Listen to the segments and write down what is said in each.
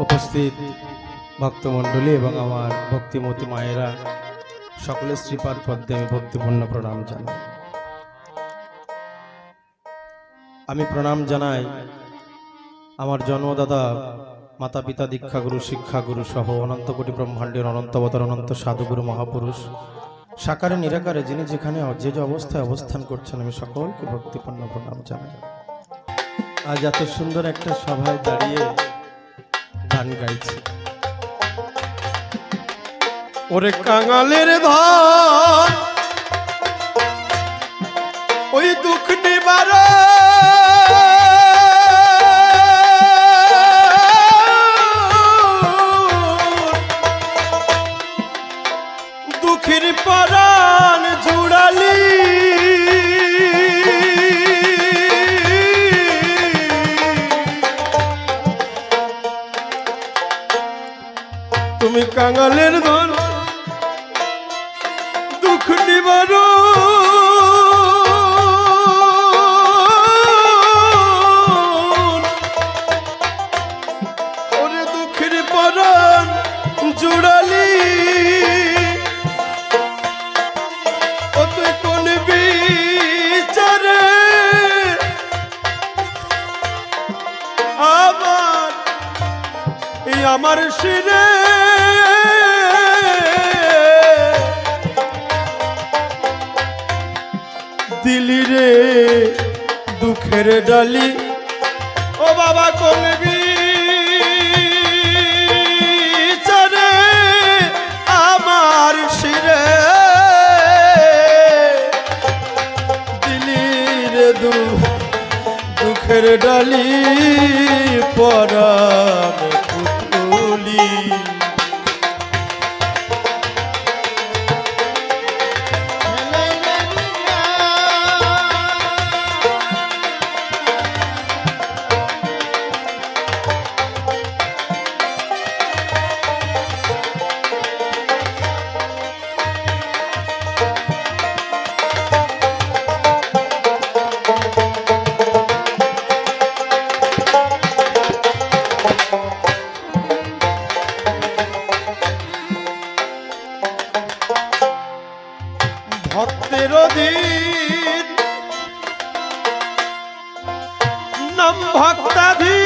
উপস্থিত ভক্তমণ্ডলী এবং আমার ভক্তিমতী মায়েরা সকলের শ্রীপাদ পদ্মে আমি ভক্তিপূর্ণ প্রণাম জানাই। আমি প্রণাম জানাই আমার জন্মদাতা মাতা পিতা দীক্ষাগুরু, শিক্ষাগুরু সহ অনন্ত কোটি ব্রহ্মাণ্ডের অনন্ত অবতার, অনন্ত সাধুগুরু মহাপুরুষ, সাকারে নিরাকারে যিনি যেখানে যে যে অবস্থায় অবস্থান করছেন, আমি সকলকে ভক্তিপূর্ণ প্রণাম জানাই। আজ এত সুন্দর একটা সভায় দাঁড়িয়ে গান গাইছে। ওরে কাঙালের ধন কাঙালের ধন দুঃখ নিবার দিলি রে দুঃখের ডালি। ও বাবা কোন বিচারে আমার শিরে। দিলি রে দুঃখের ডালি পরাণ নাম ভক্তাধী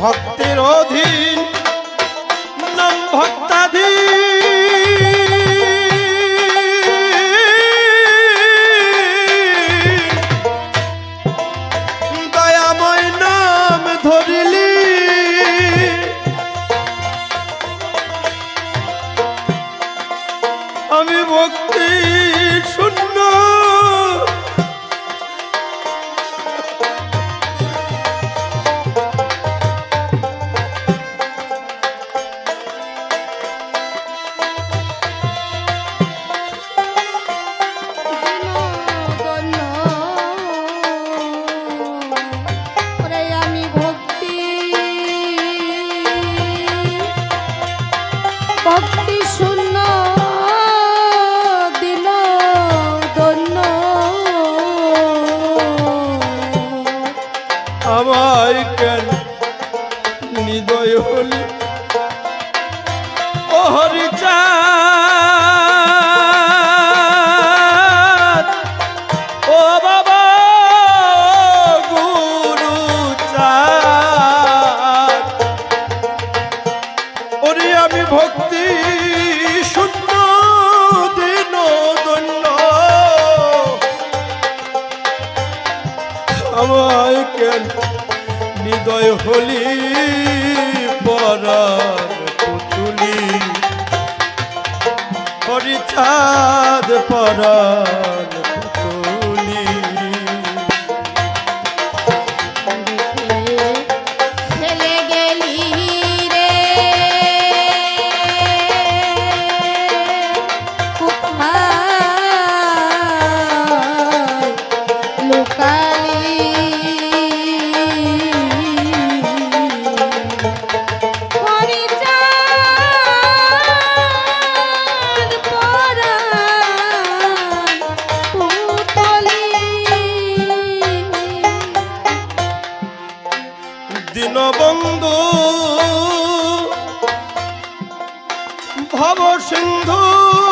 ভক্তের অধীন করা ভব সিন্ধু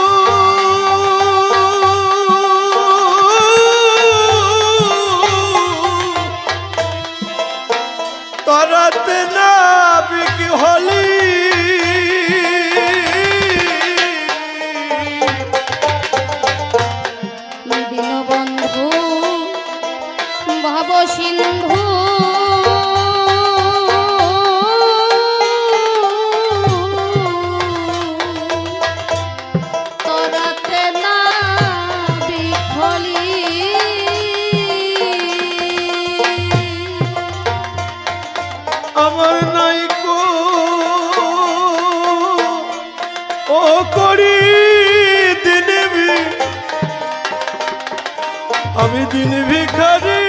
দিন ভিখারি।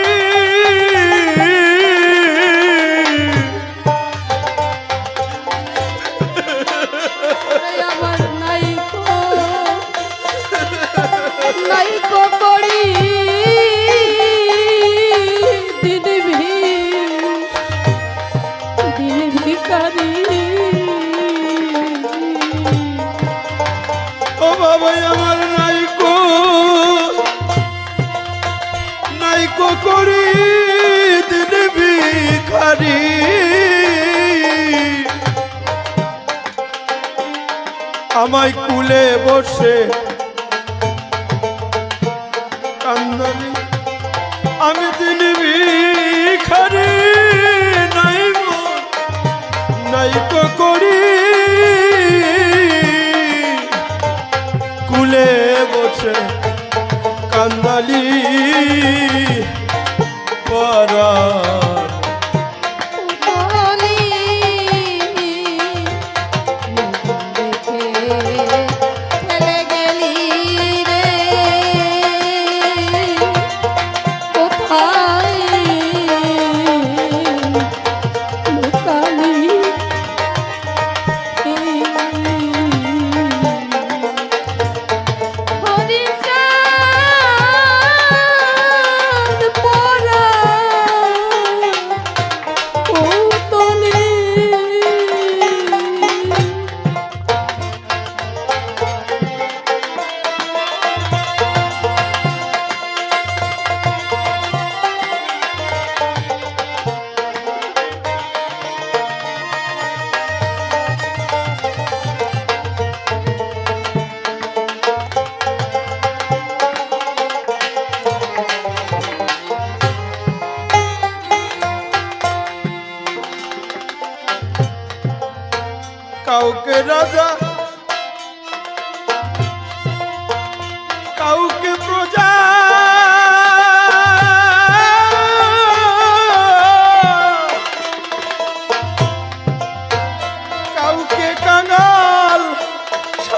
আমার নাই নাই কো আমায় কুলে বসে। কান্দনি আমি তিনি ভিখারি নাই নাই তো করি। কুলে বসে কান্দালি।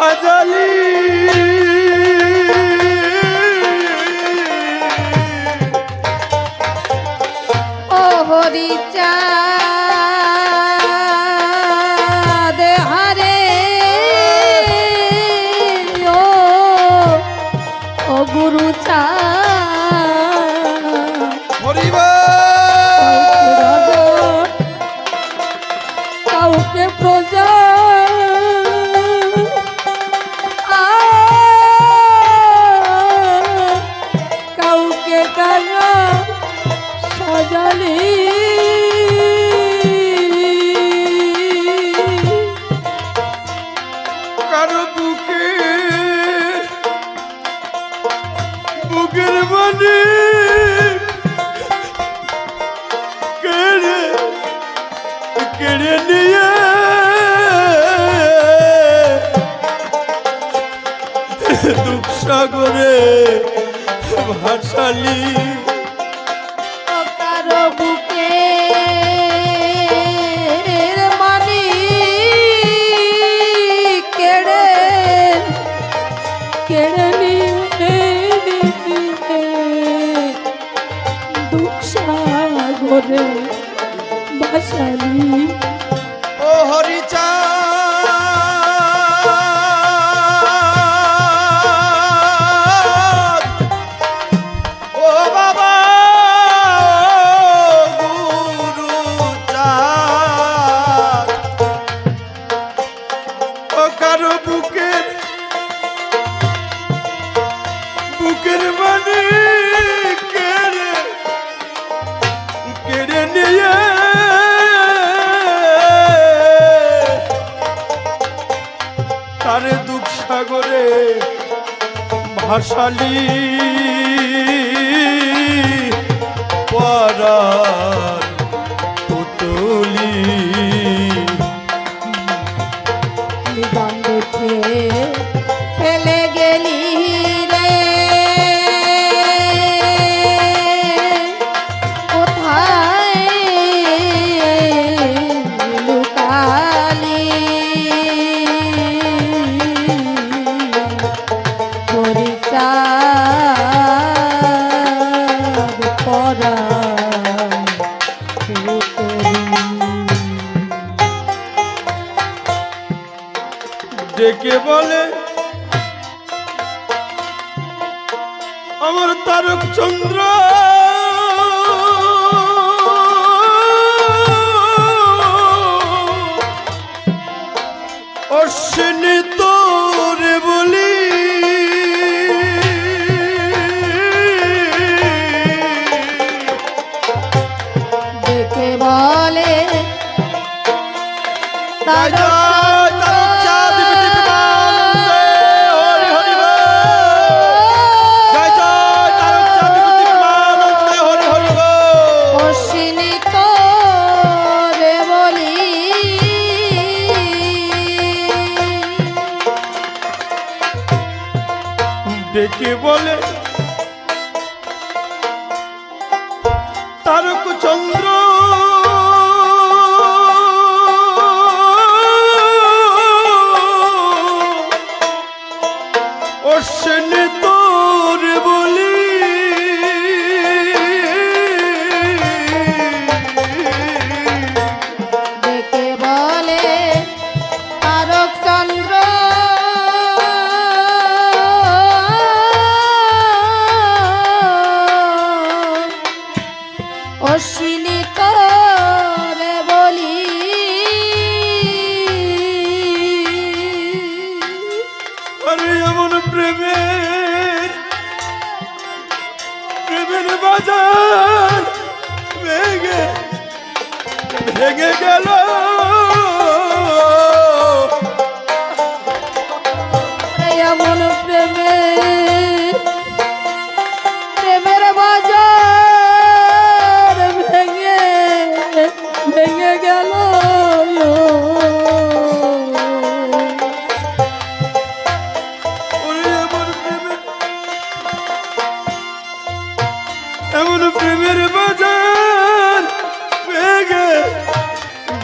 আজলি দুঃসাগরে ভাসালি Thank you. মানি কেড়ে কেড়ে ডেকে বলে আমার তারক চন্দ্র কাকে বলে? তারা ভেঙে ভেঙে গেল।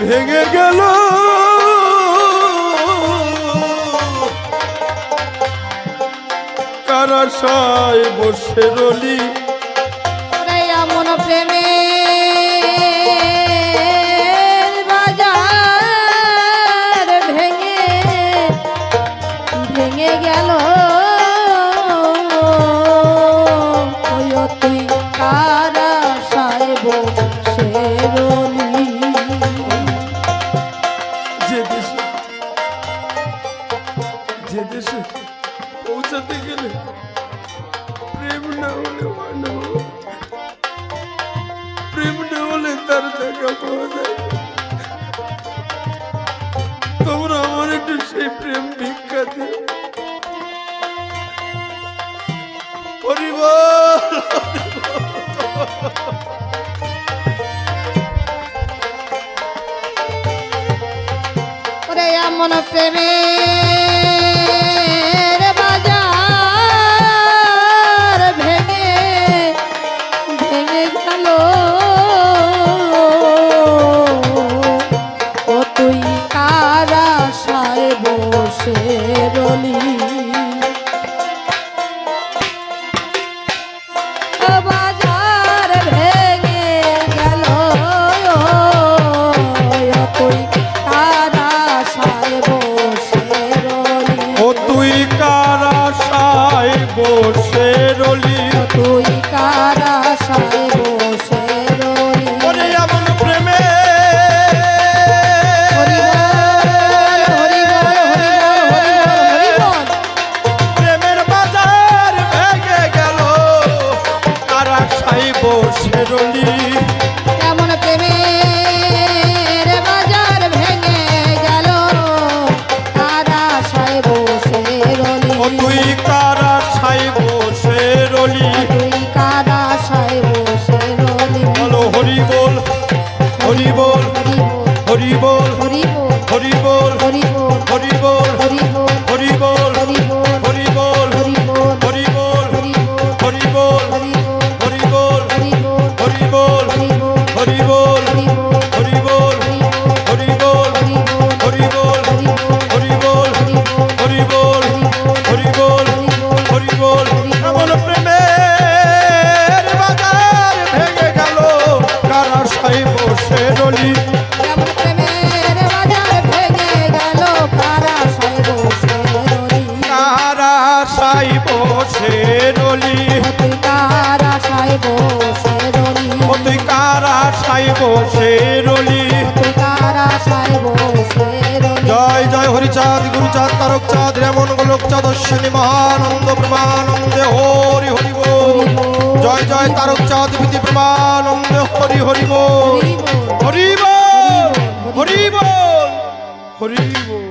ভেঙে গেল। কারাশায় বসে রলি। মন প্রেমে চাঁদ তারক চাঁদ রেমন গোলক চাঁদ অশ্বিনী মহানন্দ প্রমানন্দে হরি হরি জয় জয় তারক চাঁদ বিধি প্রমানন্দে হরি হরি হরি হরি হরি হরি